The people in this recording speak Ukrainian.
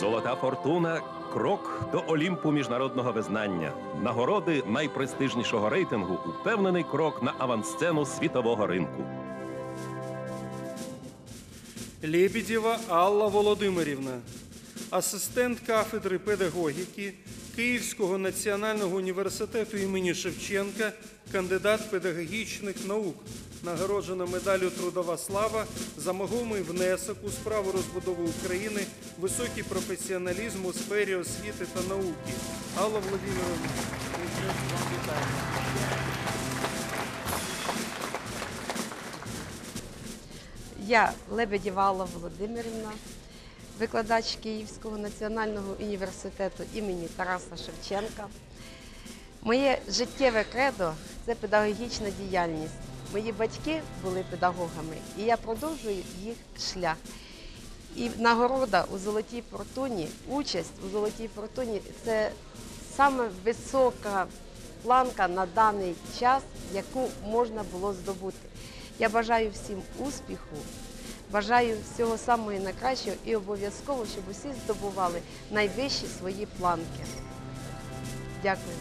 Золота фортуна крок до Олімпу міжнародного визнання. Нагороди найпрестижнішого рейтингу упевнений крок на авансцену світового ринку. Лебедєва Алла Володимирівна, асистент кафедри педагогіки Київського національного університету імені Шевченка, кандидат педагогічних наук, нагороджена медаллю Трудова слава за вагомий внесок у справу розбудови України, високий професіоналізм у сфері освіти та науки. Алла Володимировна, вам вітаю. Я Лебедєва Алла Володимирівна, викладач Київського національного університету імені Тараса Шевченка. Моє життєве кредо це педагогічна діяльність. Мої батьки були педагогами, і я продовжую їх шлях. І нагорода у Золотій фортуні, участь у Золотій фортуні це саме висока планка на даний час, яку можна було здобути. Я бажаю всім успіху, бажаю всього самого найкращого і обов'язково, щоб усі здобували найвищі свої планки. Дякую.